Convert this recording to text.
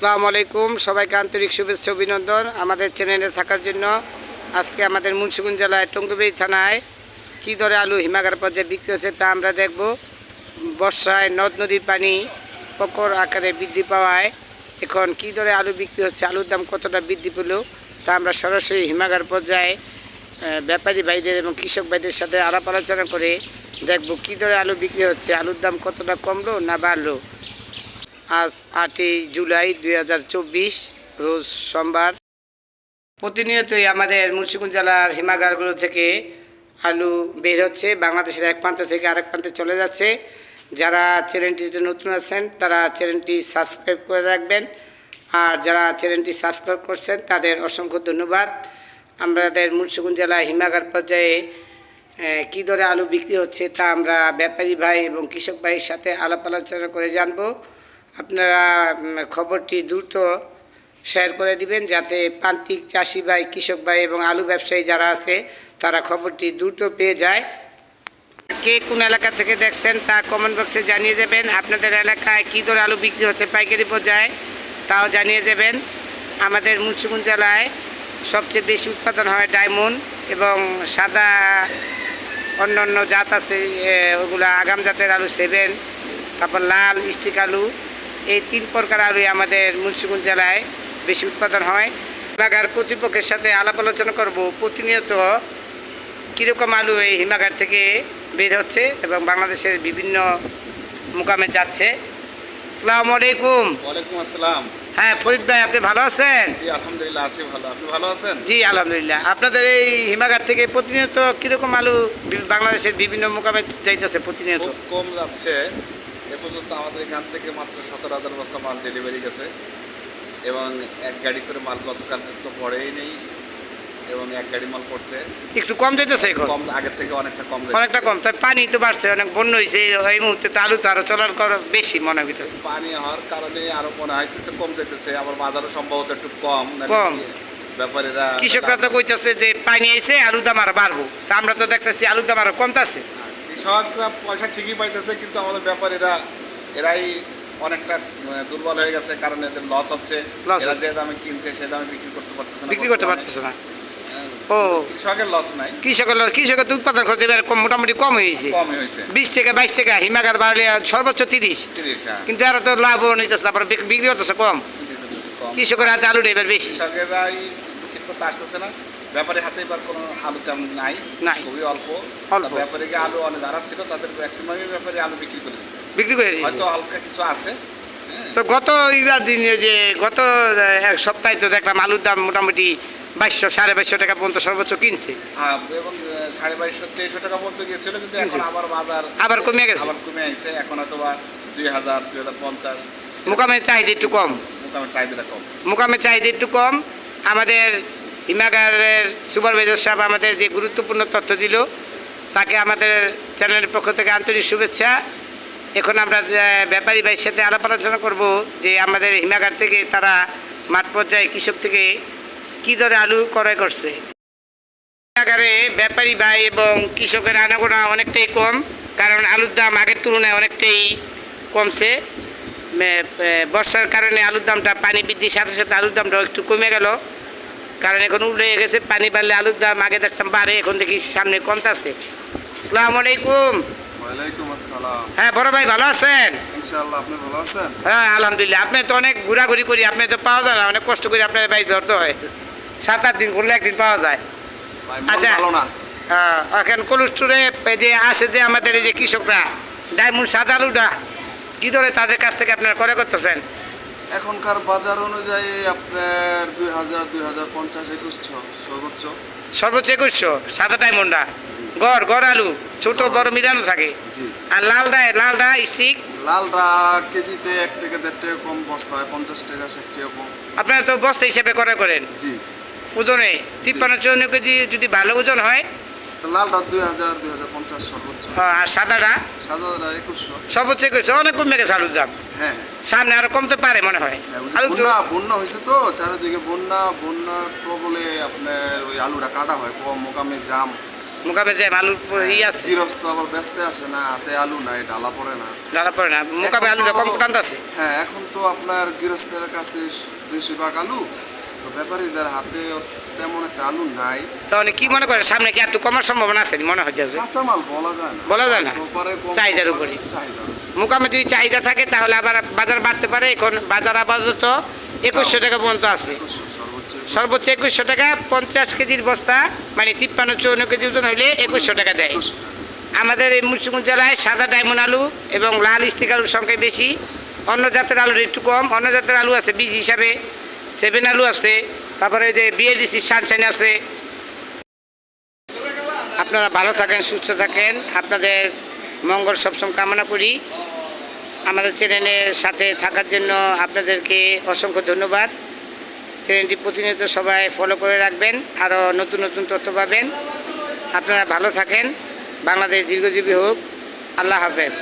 আসসালামু আলাইকুম। সবাইকে আন্তরিক শুভেচ্ছা অভিনন্দন আমাদের চ্যানেলে থাকার জন্য। আজকে আমাদের মুন্সিগঞ্জ জেলায় টঙ্গিবাড়ি থানায় কী দরে আলু হিমাগার পর্যায়ে বিক্রি হচ্ছে তা আমরা দেখব। বর্ষায় নদ নদীর পানি প্রকর আকারে বৃদ্ধি পাওয়ায় এখন কী দরে আলু বিক্রি হচ্ছে, আলুর দাম কতটা বৃদ্ধি পেল তা আমরা সরাসরি হিমাগার পর্যায়ে ব্যাপারী ভাইদের এবং কৃষক ভাইদের সাথে আলাপ আলোচনা করে দেখব কী দরে আলু বিক্রি হচ্ছে, আলুর দাম কতটা কমলো না বাড়লো। আজ আটই জুলাই দুই হাজার চব্বিশ, রোজ সোমবার। প্রতিনিয়তই আমাদের মুন্সিগঞ্জ জেলার হিমাগারগুলো থেকে আলু বের হচ্ছে, বাংলাদেশের এক প্রান্ত থেকে আরেক প্রান্তে চলে যাচ্ছে। যারা চ্যানেলটিতে নতুন আছেন, তারা চ্যানেলটি সাবস্ক্রাইব করে রাখবেন। আর যারা চ্যানেলটি সাবস্ক্রাইব করছেন, তাদের অসংখ্য ধন্যবাদ। আমাদের মুন্সিগঞ্জ জেলায় হিমাগার পর্যায়ে কী দরে আলু বিক্রি হচ্ছে তা আমরা ব্যাপারী ভাই এবং কৃষক ভাইয়ের সাথে আলাপ আলোচনা করে জানব। আপনারা খবরটি দ্রুত শেয়ার করে দিবেন যাতে প্রান্তিক চাষি ভাই, কৃষক ভাই এবং আলু ব্যবসায়ী যারা আছে, তারা খবরটি দ্রুত পেয়ে যায়। কে কোন এলাকা থেকে দেখছেন তা কমেন্ট বক্সে জানিয়ে দেবেন। আপনাদের এলাকায় কী দরে আলু বিক্রি হচ্ছে পাইকারি পর্যায়ে, তাও জানিয়ে দেবেন। আমাদের মুন্সিগঞ্জ জেলায় সবচেয়ে বেশি উৎপাদন হয় ডায়মন্ড এবং সাদা, অন্য অন্য জাত আছে ওগুলো আগাম জাতের আলু সেভেন তারপর লাল স্টিক আলু এই তিন প্রকার আলুই আমাদের মুন্সিগঞ্জ জেলায় বেশি উৎপাদন হয়। এলাকার কর্তৃপক্ষের সাথে আলাপ আলোচনা করব। প্রতিনিয়ত কীরকম আলু এই হিমাগার থেকে বের হচ্ছে এবং বাংলাদেশের বিভিন্ন মোকামে যাচ্ছে। আসসালামু আলাইকুম। ওয়ালাইকুম আসসালাম। হ্যাঁ ফরিদ ভাই আপনি ভালো আছেন? জি আলহামদুলিল্লাহ আছি ভালো। আপনি ভালো আছেন? জি আলহামদুলিল্লাহ। আপনাদের এই হিমাগার থেকে প্রতিনিয়ত কীরকম আলু বাংলাদেশের বিভিন্ন মোকামে যাইতেছে প্রতিনিয়ত? কম যাচ্ছে। এ পর্যন্ত আমাদের এখান থেকে মাত্র সতেরো হাজার বস্তা মাল ডেলিভারি গেছে। এবং এক গাড়ি করে মাল গতকাল তো পড়েই নেই এবং এক গাড়ি মাল পড়ছে। একটু কম এখন? কম আগের থেকে অনেকটা কম অনেকটা কম তাই পানি তো বাড়ছে অনেক বন্য হয়েছে এই- মুহূর্তে তো আলু তো আরও চলার কর বেশি মনে হইতেছে। পানি হওয়ার কারণে আরও মনে হইতেছে কম যেতেছে আবার বাজারও সম্ভবত একটু কম। নাহলে কম। ব্যাপারীরা কৃষকরা তো কইতেছে যে পানি এসে আলুর দাম আরও বাড়বো। তা আমরা তো দেখতেছি আলুর দাম আরও কমতাছে। কৃষকরা পয়সা ঠিকই পাইতেছে কিন্তু আমাদের ব্যাপারীরা এরাই অনেকটা দুর্বল হয়ে গেছে কারণ এদের লস হচ্ছে। এরা যে দামে কিনছে সে দামে বিক্রি করতে পারতেছে না বিক্রি করতে পারতেছে না। ও। কৃষকের লস নাই। কৃষকের কৃষকের তো উৎপাদন খরচ এবার কম মোটামুটি কম হয়েছে। বিশ টাকা বাইশ টাকা হিমাগার বাড়লে সর্বোচ্চ তিরিশ। তিরিশ হ্যাঁ। কিন্তু এরা তো লাভও নিতেছে তারপরে বিক্রি হতেছে কম। কম। কৃষকের হাতে আলুটা এবার বেশি। আসতেছে না। ব্যাপারী হাতে এবার কোনো আলু তেমন নাই নাই। খুবই অল্প। অল্প। ব্যাপারীকে আলু অনেক যারা ছিল তাদের ম্যাক্সিমামই ব্যাপারে আলু বিক্রি করে দিচ্ছে বিক্রি করে দিয়েছে। হয়তো হালকা কিছু আছে। হ্যাঁ। তো গত ইবার দিন যে গত এক সপ্তাহে তো দেখলাম আলুর দাম মোটামুটি বাইশশো সাড়ে বাইশশো টাকা পর্যন্ত সর্বোচ্চ কিনছে। হ্যাঁ, এবং সাড়ে বাইশশো তেইশশো টাকা পর্যন্ত গিয়েছিল কিন্তু এখন আবার বাজার আবার কমে গেছে। আবার কমে আসছে এখন হয়তো বা দুই হাজার দুই হাজার পঞ্চাশ। মোকামের চাহিদা একটু কম। মোটামুটি চাহিদাটা কম। মোকামের চাহিদা একটু কম। আমাদের হিমাগারের সুপারভাইজার সাহেব আমাদের যে গুরুত্বপূর্ণ তথ্য দিল, তাকে আমাদের চ্যানেলের পক্ষ থেকে আন্তরিক শুভেচ্ছা। এখন আমরা ব্যাপারী ভাইয়ের সাথে আলাপ আলোচনা করব যে আমাদের হিমাগার থেকে তারা মাঠ পর্যায়ে কৃষক থেকে কী দরে আলু ক্রয় করছে। হিমাগারে ব্যাপারী ভাই এবং কৃষকের আনাগোনা অনেকটাই কম, কারণ আলুর দাম আগের তুলনায় অনেকটাই কমছে। বর্ষার কারণে আলুর দামটা, পানি বৃদ্ধির সাথে সাথে আলুর দামটাও একটু কমে গেল। কারণ এখন উল্টে গেছে পানি বাড়লে আলুর দাম আগে দেখতাম বাড়ে এখন দেখি সামনে কমতেছে। আসসালামু আলাইকুম। হ্যাঁ বড় ভাই ভালো আছেন? হ্যাঁ আলহামদুলিল্লাহ। আপনি তো অনেক ঘোরাঘুরি করি আপনি তো পাওয়া যায় না অনেক কষ্ট করে আপনার ভাই ধরতে হয়। সাত আট দিন করলে একদিন পাওয়া যায়। আচ্ছা। না? হ্যাঁ এখন কোলেস্টোরে যে আসে যে আমাদের এই যে কৃষকরা ডায়মন্ড সাদা আলুটা কী ধরে তাদের কাছ থেকে আপনারা করে করতেছেন? এখনকার বাজার অনুযায়ী আপনার দুই হাজার দুই হাজার পঞ্চাশ একুশশো সর্বোচ্চ। সর্বোচ্চ একুশশো সাদা ডায়মন্ডা। জি। গড় গড় আলু ছোট বড় মিলানো থাকে। আর লালটা লালটা স্টিক। লালটা কেজিতে এক থেকে দেড় টাকা কম বস্তা হয় পঞ্চাশ টাকা ষাট টাকা কম। আপনারা তো বস্তা হিসেবে করে করেন। জি ওজনে তিপ্পান্ন চুয়ান্ন কেজি যদি ভালো ওজন হয়। তো লালটা দুই হাজার দুই হাজার পঞ্চাশ সর্বোচ্চ। হ্যাঁ, আর সাদাটা সাদাটা একুশশো। সর্বোচ্চ একুশশো অনেক কমে গেছে আলুর দাম। হ্যাঁ। সামনে আরও কমতে পারে মনে হয়। হ্যাঁ, আলু বন্যা বন্যা হয়েছে তো চারিদিকে বন্যা বন্যার প্রবলে আপনার ওই আলুটা কাটা হয় কম মোকামে জাম। মোকামে যে আলুর ই আছে। গৃহস্থ আবার ব্যস্ত আসে না হাতে আলু নাই ডালা পড়ে না। ধরা পড়ে না মোকামে আলুটা কম টান আছে। হ্যাঁ এখন তো আপনার গৃহস্থের কাছে বেশিরভাগ আলু। তো ব্যাপারীদের হাতে তেমন একটা আলু নাই। তাহলে কি মনে করেন সামনে কি একটু কমার সম্ভাবনা আছে? মনে হচ্ছে কাঁচামাল বলা যায় না। বলা যায় না? চাহিদার উপরে। চাহিদা। মোকামে যদি চাহিদা থাকে, তাহলে আবার বাজার বাড়তে পারে। এখন বাজার আপাতত একুশশো টাকা পর্যন্ত আছে। সর্বোচ্চ একুশশো টাকা, পঞ্চাশ কেজির বস্তা মানে তিপ্পান্ন চৌন্ন কেজি ওজন হইলে একুশশো টাকা দেয়। আমাদের এই মুন্সিগঞ্জ জেলায় সাদা ডায়মন্ড আলু এবং লাল স্টিক আলুর সংখ্যা বেশি। অন্য জাতের আলুর একটু কম, অন্য জাতের আলু আছে বীজ হিসাবে, সেভেন আলু আছে, তারপরে যে বিএডিসি সানশাইন আছে। আপনারা ভালো থাকেন, সুস্থ থাকেন। আপনাদের মঙ্গল সবসময় কামনা করি। আমাদের চ্যানেলের সাথে থাকার জন্য আপনাদেরকে অসংখ্য ধন্যবাদ। চ্যানেলটি প্রতিনিয়ত সবাই ফলো করে রাখবেন আরও নতুন নতুন তথ্য পাবেন। আপনারা ভালো থাকেন। বাংলাদেশ দীর্ঘজীবী হোক। আল্লাহ হাফেজ।